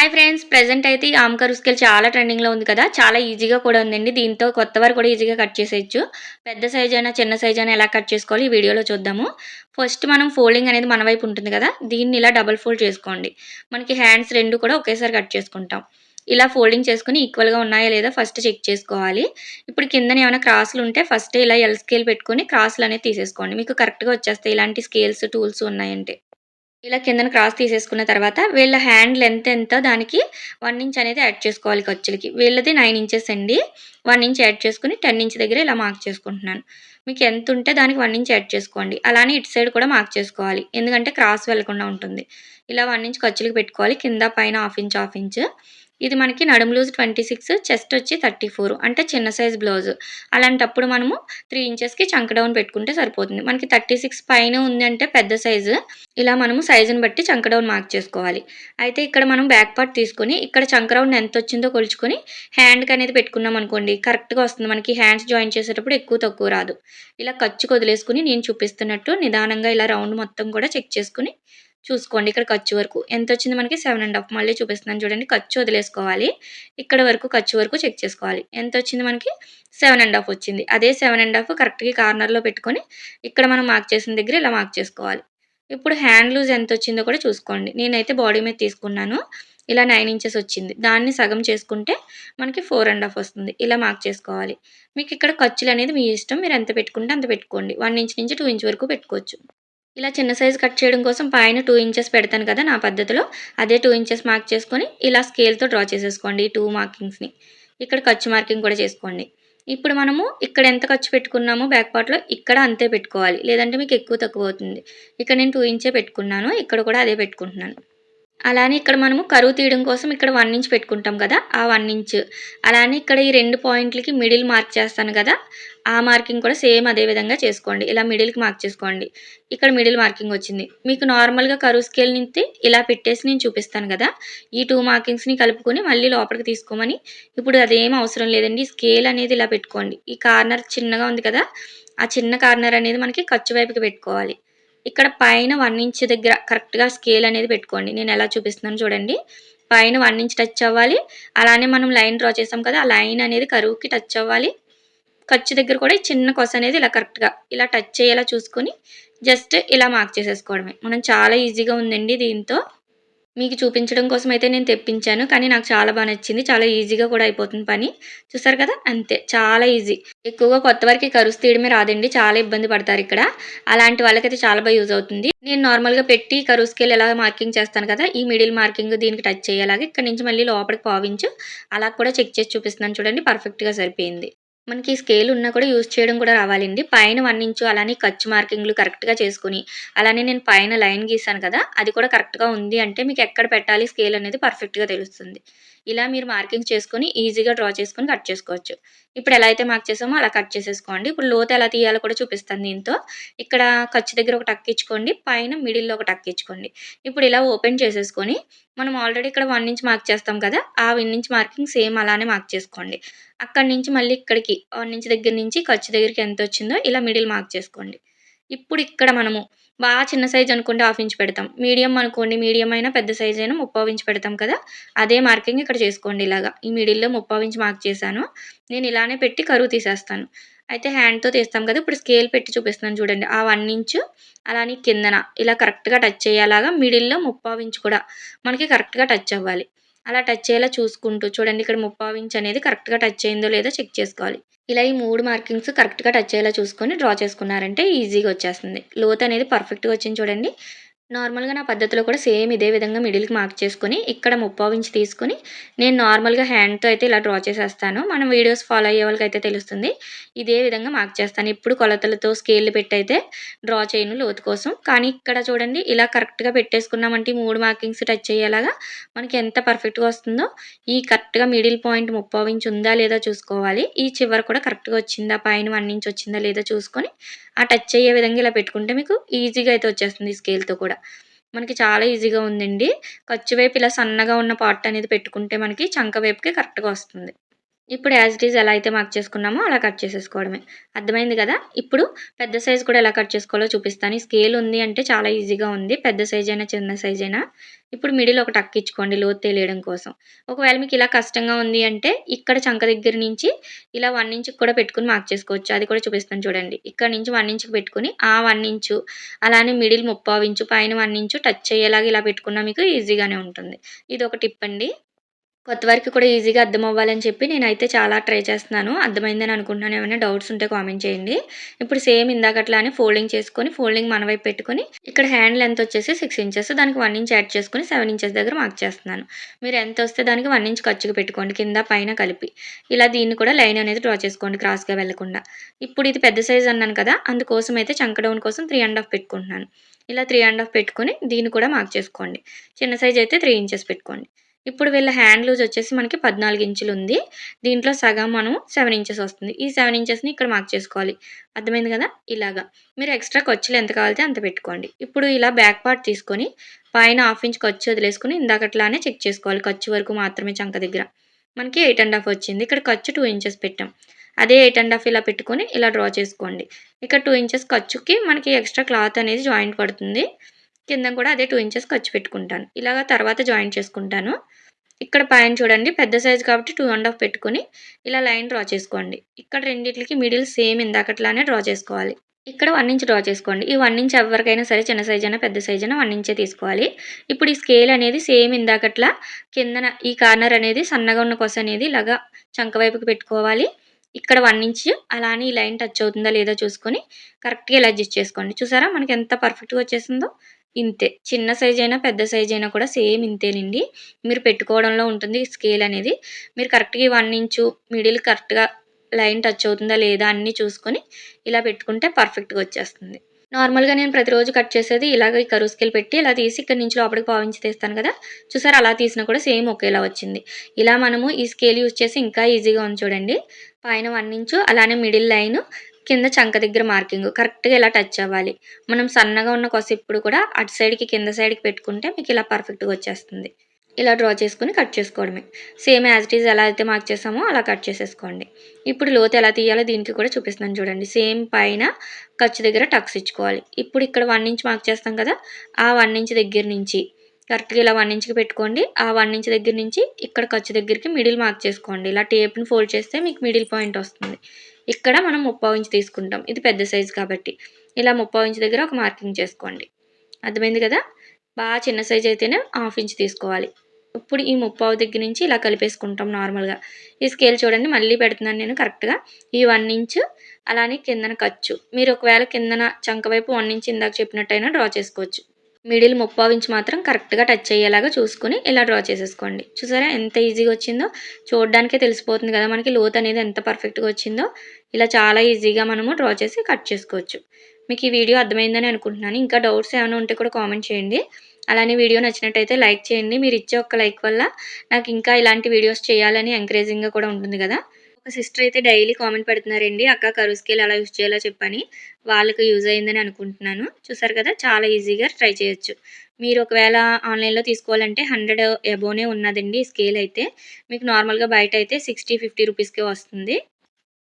Hi friends present అయితే ఈ ఆమ్కర్ scale చాలా ట్రెండింగ్లో ఉంది కదా. చాలా ఈజీగా కూడా ఉందండి. దీంతో కొత్త వారు కూడా ఈజీగా కట్ చేసేయచ్చు. పెద్ద సైజ్ అయినా చిన్న సైజ్ అయినా ఎలా కట్ చేసుకోవాలి ఈ వీడియోలో చూద్దాము. ఫస్ట్ మనం ఫోల్డింగ్ అనేది మన వైపు ఉంటుంది కదా. దీన్ని ఇలా డబల్ ఫోల్డ్ చేసుకోండి. మనకి హ్యాండ్స్ రెండు కూడా ఒకేసారి కట్ చేసుకుంటాం. ఇలా ఫోల్డింగ్ చేసుకుని ఈక్వల్గా ఉన్నాయా లేదా ఫస్ట్ చెక్ చేసుకోవాలి. ఇప్పుడు కింద ఏమైనా క్రాసులు ఉంటే ఫస్ట్ ఇలా ఎల్ స్కేల్ పెట్టుకుని క్రాసులు అనేది తీసేసుకోండి. మీకు కరెక్ట్గా వచ్చేస్తాయి. ఇలాంటి స్కేల్స్ టూల్స్ ఉన్నాయంటే. ఇలా కిందన క్రాస్ తీసేసుకున్న తర్వాత వీళ్ళ హ్యాండ్ లెంత్ ఎంత దానికి వన్ ఇంచ్ అనేది యాడ్ చేసుకోవాలి ఖర్చులకి. వీళ్ళది నైన్ ఇంచెస్ అండి. వన్ ఇంచ్ యాడ్ చేసుకుని టెన్ ఇంచ్ దగ్గర ఇలా మార్క్ చేసుకుంటున్నాను. మీకు ఎంత ఉంటే దానికి వన్ ఇంచ్ యాడ్ చేసుకోండి. అలానే ఇటు సైడ్ కూడా మార్క్ చేసుకోవాలి. ఎందుకంటే క్రాస్ వెళ్ళకుండా ఉంటుంది. ఇలా వన్ ఇంచ్ ఖర్చులకి పెట్టుకోవాలి. కింద పైన హాఫ్ ఇంచ్ హాఫ్ ఇంచ్ ఇది మనకి నడుము లూజ్ ట్వంటీ సిక్స్ చెస్ట్ వచ్చి థర్టీ ఫోర్. అంటే చిన్న సైజ్ బ్లౌజ్. అలాంటప్పుడు మనము త్రీ ఇంచెస్కి చంక డౌన్ పెట్టుకుంటే సరిపోతుంది. మనకి థర్టీ సిక్స్ పైన ఉంది అంటే పెద్ద సైజు. ఇలా మనము సైజుని బట్టి చంక డౌన్ మార్క్ చేసుకోవాలి. అయితే ఇక్కడ మనం బ్యాక్ పార్ట్ తీసుకొని ఇక్కడ చంక రౌండ్ ఎంత వచ్చిందో కొలుచుకొని హ్యాండ్కి అనేది పెట్టుకున్నాం అనుకోండి కరెక్ట్గా వస్తుంది. మనకి హ్యాండ్స్ జాయిన్ చేసేటప్పుడు ఎక్కువ తక్కువ రాదు. ఇలా ఖర్చు వదిలేసుకుని నేను చూపిస్తున్నట్టు నిదానంగా ఇలా రౌండ్ మొత్తం కూడా చెక్ చేసుకుని చూసుకోండి. ఇక్కడ ఖర్చు వరకు ఎంత వచ్చింది మనకి? సెవెన్ అండ్ హాఫ్ మళ్ళీ చూపిస్తున్నాను చూడండి. ఖర్చు వదిలేసుకోవాలి. ఇక్కడ వరకు ఖర్చు వరకు చెక్ చేసుకోవాలి. ఎంత వచ్చింది మనకి? సెవెన్ అండ్ హాఫ్ వచ్చింది. అదే సెవెన్ అండ్ హాఫ్ కరెక్ట్గా కార్నర్లో పెట్టుకొని ఇక్కడ మనం మార్క్ చేసిన దగ్గర ఇలా మార్క్ చేసుకోవాలి. ఇప్పుడు హ్యాండ్ లూజ్ ఎంత వచ్చిందో కూడా చూసుకోండి. నేనైతే బాడీ మీద తీసుకున్నాను. ఇలా నైన్ ఇంచెస్ వచ్చింది. దాన్ని సగం చేసుకుంటే మనకి ఫోర్ అండ్ హాఫ్ వస్తుంది. ఇలా మార్క్ చేసుకోవాలి. మీకు ఇక్కడ ఖర్చులు అనేది మీ ఇష్టం. మీరు ఎంత పెట్టుకుంటే అంత పెట్టుకోండి. వన్ ఇంచ్ నుంచి టూ ఇంచ్ వరకు పెట్టుకోవచ్చు. ఇలా చిన్న సైజు కట్ చేయడం కోసం పైన టూ ఇంచెస్ పెడతాను కదా నా పద్ధతిలో అదే టూ ఇంచెస్ మార్క్ చేసుకొని ఇలా స్కేల్తో డ్రా చేసేసుకోండి ఈ టూ మార్కింగ్స్ని ఇక్కడ ఖర్చు మార్కింగ్ కూడా చేసుకోండి. ఇప్పుడు మనము ఇక్కడ ఎంత ఖర్చు పెట్టుకున్నామో బ్యాక్ పార్ట్లో ఇక్కడ అంతే పెట్టుకోవాలి లేదంటే మీకు ఎక్కువ తక్కువ అవుతుంది. ఇక్కడ నేను టూ ఇంచే పెట్టుకున్నాను ఇక్కడ కూడా అదే పెట్టుకుంటున్నాను. అలానే ఇక్కడ మనము కరువు తీయడం కోసం ఇక్కడ వన్ ఇంచ్ పెట్టుకుంటాం కదా ఆ వన్ ఇంచ్ అలానే ఇక్కడ ఈ రెండు పాయింట్లకి మిడిల్ మార్క్ చేస్తాను కదా ఆ మార్కింగ్ కూడా సేమ్ అదే విధంగా చేసుకోండి. ఇలా మిడిల్కి మార్క్ చేసుకోండి. ఇక్కడ మిడిల్ మార్కింగ్ వచ్చింది. మీకు నార్మల్గా కరువు స్కేల్ నుంచి ఇలా పెట్టేసి నేను చూపిస్తాను కదా ఈ టూ మార్కింగ్స్ని కలుపుకొని మళ్ళీ లోపలికి తీసుకోమని. ఇప్పుడు అదేం అవసరం లేదండి స్కేల్ అనేది ఇలా పెట్టుకోండి. ఈ కార్నర్ చిన్నగా ఉంది కదా ఆ చిన్న కార్నర్ అనేది మనకి ఖర్చు వైపుకి పెట్టుకోవాలి. ఇక్కడ పైన వన్ ఇంచ్ దగ్గర కరెక్ట్గా స్కేల్ అనేది పెట్టుకోండి. నేను ఎలా చూపిస్తున్నాను చూడండి. పైన వన్ ఇంచ్ టచ్ అవ్వాలి. అలానే మనం లైన్ డ్రా చేసాం కదా ఆ లైన్ అనేది కరువుకి టచ్ అవ్వాలి. ఖర్చు దగ్గర కూడా చిన్న కొస అనేది ఇలా కరెక్ట్గా ఇలా టచ్ అయ్యేలా చూసుకొని జస్ట్ ఇలా మార్క్ చేసేసుకోవడమే. మనం చాలా ఈజీగా ఉందండి దీంతో. మీకు చూపించడం కోసం అయితే నేను తెప్పించాను కానీ నాకు చాలా బాగా నచ్చింది. చాలా ఈజీగా కూడా అయిపోతుంది పని. చూసారు కదా? అంతే. చాలా ఈజీ. ఎక్కువగా కొత్త వారికి కరుసు తీయడమే రాదండి. చాలా ఇబ్బంది పడతారు ఇక్కడ. అలాంటి వాళ్ళకైతే చాలా బాగా యూజ్ అవుతుంది. నేను నార్మల్గా పెట్టి కరుస్కెళ్ళి ఎలా మార్కింగ్ చేస్తాను కదా ఈ మిడిల్ మార్కింగ్ దీనికి టచ్ చేయాలాగా ఇక్కడ నుంచి మళ్ళీ లోపలికి పావించు. అలా కూడా చెక్ చేసి చూపిస్తున్నాను. చూడండి పర్ఫెక్ట్గా సరిపోయింది. మనకి స్కేల్ ఉన్నా కూడా యూజ్ చేయడం కూడా రావాలండి. పైన వన్ ఇంచు అలానే ఖర్చు మార్కింగ్లు కరెక్ట్గా చేసుకుని అలానే నేను పైన లైన్ గీసాను కదా అది కూడా కరెక్ట్గా ఉంది అంటే మీకు ఎక్కడ పెట్టాలి స్కేల్ అనేది పర్ఫెక్ట్గా తెలుస్తుంది. ఇలా మీరు మార్కింగ్ చేసుకొని ఈజీగా డ్రా చేసుకొని కట్ చేసుకోవచ్చు. ఇప్పుడు ఎలా అయితే మార్క్ చేసామో అలా కట్ చేసేసుకోండి. ఇప్పుడు లోతు ఎలా తీయాలో కూడా చూపిస్తాను దీంతో. ఇక్కడ ఖర్చు దగ్గర ఒక టక్ ఇచ్చుకోండి పైన మిడిల్లో ఒక టక్ ఇచ్చుకోండి. ఇప్పుడు ఇలా ఓపెన్ చేసేసుకొని మనం ఆల్రెడీ ఇక్కడ వన్ ఇంచ్ మార్క్ చేస్తాం కదా ఆ వన్ ఇంచ్ మార్కింగ్ సేమ్ అలానే మార్క్ చేసుకోండి. అక్కడి నుంచి మళ్ళీ ఇక్కడికి వన్ ఇంచ్ దగ్గర నుంచి ఖర్చు దగ్గరికి ఎంత వచ్చిందో ఇలా మిడిల్ మార్క్ చేసుకోండి. ఇప్పుడు ఇక్కడ మనము బాగా చిన్న సైజ్ అనుకుంటే హాఫ్ ఇంచ్ పెడతాం. మీడియం అనుకోండి మీడియం అయినా పెద్ద సైజ్ అయినా ముప్పై ఇంచ్ పెడతాం కదా అదే మార్కింగ్ ఇక్కడ చేసుకోండి ఇలాగా. ఈ మిడిల్లో ముప్పై ఇంచ్ మార్క్ చేశాను. నేను ఇలానే పెట్టి కరువు తీసేస్తాను. అయితే హ్యాండ్తో తీస్తాం కదా ఇప్పుడు స్కేల్ పెట్టి చూపిస్తున్నాను చూడండి. ఆ వన్ ఇంచు అలానే కిందన ఇలా కరెక్ట్గా టచ్ అయ్యేలాగా మిడిల్లో ముప్పావు ఇంచ్ కూడా మనకి కరెక్ట్గా టచ్ అవ్వాలి. అలా టచ్ అయ్యేలా చూసుకుంటూ చూడండి ఇక్కడ ముప్పావు ఇంచ్ అనేది కరెక్ట్గా టచ్ అయిందో లేదో చెక్ చేసుకోవాలి. ఇలా ఈ మూడు మార్కింగ్స్ కరెక్ట్గా టచ్ అయ్యేలా చూసుకొని డ్రా చేసుకున్నారంటే ఈజీగా వచ్చేస్తుంది. లోత్ అనేది పర్ఫెక్ట్గా వచ్చింది చూడండి. నార్మల్గా నా పద్ధతిలో కూడా సేమ్ ఇదే విధంగా మిడిల్కి మార్క్ చేసుకుని ఇక్కడ ముప్పావు ఇంచ్ తీసుకొని నేను నార్మల్గా హ్యాండ్తో అయితే ఇలా డ్రా చేసేస్తాను. మనం వీడియోస్ ఫాలో అయ్యే వాళ్ళకి అయితే తెలుస్తుంది. ఇదే విధంగా మార్క్ చేస్తాను. ఇప్పుడు కొలతలతో స్కేల్ పెట్టి అయితే డ్రా చేయను లోతు కోసం. కానీ ఇక్కడ చూడండి ఇలా కరెక్ట్గా పెట్టేసుకున్నామంటే మూడు మార్కింగ్స్ టచ్ అయ్యేలాగా మనకి ఎంత పర్ఫెక్ట్గా వస్తుందో ఈ కరెక్ట్గా మిడిల్ పాయింట్ ముప్పావు ఇంచ్ ఉందా లేదా చూసుకోవాలి. ఈ చివరి కూడా కరెక్ట్గా వచ్చిందా పైన వన్ ఇంచ్ వచ్చిందా లేదా చూసుకొని ఆ టచ్ అయ్యే విధంగా ఇలా పెట్టుకుంటే మీకు ఈజీగా అయితే వచ్చేస్తుంది స్కేల్తో కూడా. మనకి చాలా ఈజీగా ఉందండి. ఖర్చు వైపు ఇలా సన్నగా ఉన్న పార్ట్ అనేది పెట్టుకుంటే మనకి చంక వైపుకి కరెక్ట్గా వస్తుంది. ఇప్పుడు యాజ్ ఇట్ ఈజ్ ఎలా అయితే మార్క్ చేసుకున్నామో అలా కట్ చేసేసుకోవడమే. అర్థమైంది కదా? ఇప్పుడు పెద్ద సైజ్ కూడా ఎలా కట్ చేసుకోవాలో చూపిస్తాను. ఈ స్కేల్ ఉంది అంటే చాలా ఈజీగా ఉంది. పెద్ద సైజ్ అయినా చిన్న సైజ్ అయినా ఇప్పుడు మిడిల్ ఒక టక్ ఇచ్చుకోండి లోతు తెలియడం కోసం. ఒకవేళ మీకు ఇలా కష్టంగా ఉంది అంటే ఇక్కడ చంక దగ్గర నుంచి ఇలా వన్ ఇంచుకి కూడా పెట్టుకుని మార్క్ చేసుకోవచ్చు. అది కూడా చూపిస్తాను చూడండి. ఇక్కడ నుంచి వన్ ఇంచుకి పెట్టుకుని ఆ వన్ ఇంచు అలానే మిడిల్ ముప్పావు ఇంచు పైన వన్ ఇంచు టచ్ అయ్యేలాగా ఇలా పెట్టుకున్నా మీకు ఈజీగానే ఉంటుంది. ఇది ఒక టిప్ అండి. కొత్త వారికి కూడా ఈజీగా అర్థం అవ్వాలని చెప్పి నేనైతే చాలా ట్రై చేస్తున్నాను. అర్థమైందని అనుకుంటున్నాను. ఏమైనా డౌట్స్ ఉంటే కామెంట్ చేయండి. ఇప్పుడు సేమ్ ఇందాకట్లానే ఫోల్డింగ్ చేసుకొని ఫోల్డింగ్ మన వైపు పెట్టుకొని ఇక్కడ హ్యాండ్ లెంత్ వచ్చేసి సిక్స్ ఇంచెస్ దానికి వన్ ఇంచ్ యాడ్ చేసుకొని సెవెన్ ఇంచెస్ దగ్గర మార్క్ చేస్తున్నాను. మీరు ఎంత వస్తే దానికి వన్ ఇంచ్ ఖర్చుకు పెట్టుకోండి. కింద పైన కలిపి. ఇలా దీన్ని కూడా లైన్ అనేది డ్రా చేసుకోండి క్రాస్గా వెళ్ళకుండా ఇప్పుడు ఇది పెద్ద సైజ్ అన్నాను కదా అందుకోసం అయితే చంక డౌన్ కోసం త్రీ అండ్ హాఫ్ పెట్టుకుంటున్నాను. ఇలా త్రీ అండ్ హాఫ్ పెట్టుకొని దీన్ని కూడా మార్క్ చేసుకోండి. చిన్న సైజ్ అయితే త్రీ ఇంచెస్ పెట్టుకోండి. ఇప్పుడు వీళ్ళ హ్యాండ్ లూజ్ వచ్చేసి మనకి పద్నాలుగు ఇంచులు ఉంది. దీంట్లో సగం మనం సెవెన్ ఇంచెస్ వస్తుంది. ఈ సెవెన్ ఇంచెస్ని ఇక్కడ మార్క్ చేసుకోవాలి. అర్థమైంది కదా? ఇలాగా. మీరు ఎక్స్ట్రా ఖర్చులు ఎంత కావాలితే అంత పెట్టుకోండి. ఇప్పుడు ఇలా బ్యాక్ పార్ట్ తీసుకొని పైన హాఫ్ ఇంచ్ ఖర్చు వదిలేసుకుని ఇందాకట్లానే చెక్ చేసుకోవాలి. ఖర్చు వరకు మాత్రమే చంక దగ్గర. మనకి ఎయిట్ అండ్ హాఫ్ వచ్చింది. ఇక్కడ ఖర్చు టూ ఇంచెస్ పెట్టాం. అదే ఎయిట్ అండ్ హాఫ్ ఇలా పెట్టుకొని ఇలా డ్రా చేసుకోండి. ఇక్కడ టూ ఇంచెస్ ఖర్చుకి మనకి ఎక్స్ట్రా క్లాత్ అనేది జాయింట్ పడుతుంది. కింద కూడా అదే టూ ఇంచెస్ ఖర్చు పెట్టుకుంటాను. ఇలాగ తర్వాత జాయింట్ చేసుకుంటాను. ఇక్కడ పైన చూడండి పెద్ద సైజ్ కాబట్టి టూ అండ్ హాఫ్ పెట్టుకొని ఇలా లైన్ డ్రా చేసుకోండి. ఇక్కడ రెండింటికి మిడిల్ సేమ్ ఇందాకట్లానే డ్రా చేసుకోవాలి. ఇక్కడ వన్ ఇంచ్ డ్రా చేసుకోండి. ఈ వన్ ఇంచ్ ఎవరికైనా సరే చిన్న సైజ్ అయినా పెద్ద సైజ్ అయినా వన్ ఇంచే తీసుకోవాలి. ఇప్పుడు ఈ స్కేల్ అనేది సేమ్ ఇందాకట్లా కిందన ఈ కార్నర్ అనేది సన్నగా ఉన్న కొస అనేది ఇలాగా చంక వైపుకి పెట్టుకోవాలి. ఇక్కడ వన్ ఇంచ్ అలానే ఈ లైన్ టచ్ అవుతుందా లేదో చూసుకొని కరెక్ట్గా ఇలా అడ్జస్ట్ చేసుకోండి. చూసారా మనకి ఎంత పర్ఫెక్ట్గా వచ్చేసిందో? ఇంతే. చిన్న సైజ్ అయినా పెద్ద సైజ్ అయినా కూడా సేమ్ ఇంతేనండి. మీరు పెట్టుకోవడంలో ఉంటుంది స్కేల్ అనేది. మీరు కరెక్ట్గా వన్ ఇంచు మిడిల్ కరెక్ట్గా లైన్ టచ్ అవుతుందా లేదా అన్నీ చూసుకొని ఇలా పెట్టుకుంటే పర్ఫెక్ట్గా వచ్చేస్తుంది. నార్మల్గా నేను ప్రతిరోజు కట్ చేసేది ఇలాగ ఈ కరువు స్కేల్ పెట్టి ఇలా తీసి ఇక్కడ నుంచి లోపలికి పావించి తీస్తాను కదా. చూసారు? అలా తీసినా కూడా సేమ్ ఒకేలా వచ్చింది. ఇలా మనము ఈ స్కేల్ యూజ్ చేసి ఇంకా ఈజీగా ఉంది చూడండి. పైన వన్ ఇంచు అలానే మిడిల్ లైన్ కింద చంక దగ్గర మార్కింగ్. కరెక్ట్గా ఇలా టచ్ అవ్వాలి? మనం సన్నగా ఉన్న కొస ఇప్పుడు కూడా అటు సైడ్కి కింద సైడ్కి పెట్టుకుంటే మీకు ఇలా పర్ఫెక్ట్గా వచ్చేస్తుంది. ఇలా డ్రా చేసుకుని కట్ చేసుకోవడమే. సేమ్ యాజ్ ఇట్ ఈజ్ ఎలా అయితే మార్క్ చేసామో అలా కట్ చేసేసుకోండి. ఇప్పుడు లోతు ఎలా తీయాలో దీనికి కూడా చూపిస్తున్నాను చూడండి. సేమ్ పైన ఖర్చు దగ్గర టక్స్ ఇచ్చుకోవాలి. ఇప్పుడు ఇక్కడ వన్ ఇంచ్ మార్క్ చేస్తాం కదా ఆ వన్ ఇంచ్ దగ్గర నుంచి కరెక్ట్గా ఇలా వన్ ఇంచ్కి పెట్టుకోండి. ఆ వన్ ఇంచ్ దగ్గర నుంచి ఇక్కడ ఖర్చు దగ్గరికి మిడిల్ మార్క్ చేసుకోండి. ఇలా టేప్ని ఫోల్డ్ చేస్తే మీకు మిడిల్ పాయింట్ వస్తుంది. ఇక్కడ మనం ముప్పావు ఇంచ్ తీసుకుంటాం. ఇది పెద్ద సైజు కాబట్టి. ఇలా ముప్పావు ఇంచ్ దగ్గర ఒక మార్కింగ్ చేసుకోండి. అర్థమైంది కదా? బాగా చిన్న సైజ్ అయితేనే హాఫ్ ఇంచ్ తీసుకోవాలి. ఇప్పుడు ఈ ముప్పావు దగ్గర నుంచి ఇలా కలిపేసుకుంటాం నార్మల్గా. ఈ స్కేల్ చూడండి మళ్ళీ పెడుతున్నాను నేను కరెక్ట్గా. ఈ వన్ ఇంచ్ అలానే కిందన ఖర్చు. మీరు ఒకవేళ కిందన చంక వైపు వన్ ఇంచ్ ఇందాక చెప్పినట్టయినా డ్రా చేసుకోవచ్చు. మిడిల్ ముప్పావు ఇంచ్ మాత్రం కరెక్ట్గా టచ్ అయ్యేలాగా చూసుకుని ఇలా డ్రా చేసేసుకోండి. చూసారా ఎంత ఈజీగా వచ్చిందో? చూడడానికే తెలిసిపోతుంది కదా మనకి లోత్ అనేది ఎంత పర్ఫెక్ట్గా వచ్చిందో. ఇలా చాలా ఈజీగా మనము డ్రా చేసి కట్ చేసుకోవచ్చు. మీకు ఈ వీడియో అర్థమైందని అనుకుంటున్నాను. ఇంకా డౌట్స్ ఏమైనా ఉంటే కూడా కామెంట్ చేయండి. అలానే వీడియో నచ్చినట్టయితే లైక్ చేయండి. మీరు ఇచ్చే ఒక్క లైక్ వల్ల నాకు ఇంకా ఇలాంటి వీడియోస్ చేయాలని ఎంకరేజింగ్గా కూడా ఉంటుంది కదా. ఒక సిస్టర్ అయితే డైలీ కామెంట్ పెడుతున్నారండి అక్క కరువు స్కేల్ ఎలా యూజ్ చేయాలో చెప్పని. వాళ్ళకి యూజ్ అయిందని అనుకుంటున్నాను. చూసారు కదా చాలా ఈజీగా ట్రై చేయొచ్చు. మీరు ఒకవేళ ఆన్లైన్లో తీసుకోవాలంటే హండ్రెడ్ ఎబోనే ఉన్నదండి స్కేల్ అయితే. మీకు నార్మల్గా బయట అయితే సిక్స్టీ ఫిఫ్టీ రూపీస్కే వస్తుంది.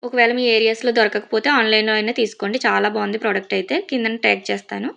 ఒకవేళ మీ ఏరియాస్లో దొరకకపోతే ఆన్లైన్లో అయినా తీసుకోండి. చాలా బాగుంది ప్రోడక్ట్ అయితే. కింద ట్యాగ్ చేస్తాను.